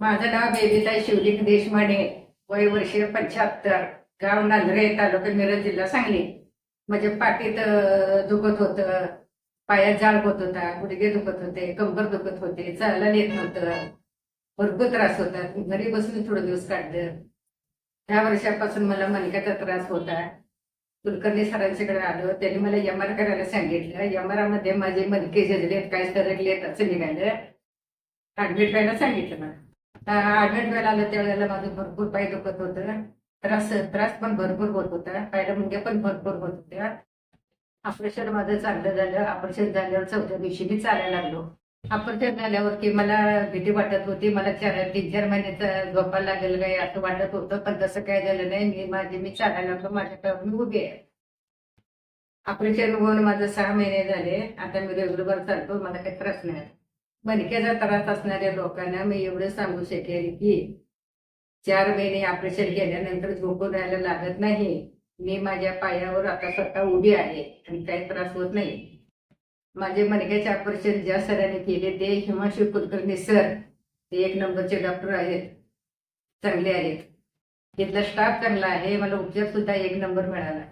माझं नाव बेबीताई शिवलिंग देशमाने वय वर्ष पंच्याहत्तर गाव नांदरे तालुका मिरज जिल्हा सांगली. म्हणजे पाठीत दुखत होतं पायात जाळ होत होता गुडघे दुखत होते कंबर दुखत होते चालायला येत नव्हतं भरपूर त्रास होता. घरी बसून थोडे दिवस काढलं. दहा वर्षापासून मला मणक्याचा त्रास होता. कुलकर्णी सरांच्याकडे आलो. त्यांनी मला एम आर करायला सांगितलं. एम आरमध्ये माझे मणके झेजलेत काय सरकलेत असं निघालं. ऍडमिट व्हायला सांगितलं मला. ऍडमिट व्हायला आलं त्यावेळेला माझं भरपूर पाय दुखत होतं. त्रास त्रास पण भरपूर होत होता. पायला मुंग्या पण भरपूर होत होत्या. ऑपरेशन माझं चांगलं झालं. ऑपरेशन झाल्यावर चौथ्या दिवशी मी चालायला लागलो. ऑपरेशन झाल्यावरती मला भीती वाटत होती. मला चार तीन चार महिन्याचं झोपायला लागेल काय असं वाटत होतं. पण तसं काय झालं नाही. मी माझे मी चालायला लागलो. माझ्या पायावर मी उभी आहे. ऑपरेशन होऊन माझं सहा महिने झाले. आता मी रेग्युलर चालतो. मला काही त्रास नाही. मणक्याचा त्रास असणाऱ्या लोकांना मी एवढं सांगू शकेल की चार महिने ऑपरेशन केल्यानंतर झोपून राहायला लागत नाही. मी माझ्या पायावर आता स्वतः उभी आहे आणि काही त्रास होत नाही. माझे मणक्याचे ऑपरेशन ज्या सरांनी केले ते हिमांशू कुलकर्णी सर ते एक नंबरचे डॉक्टर आहेत. चांगले आहेत. तिथला स्टाफ चांगला आहे मला उपचार सुद्धा एक नंबर मिळाला.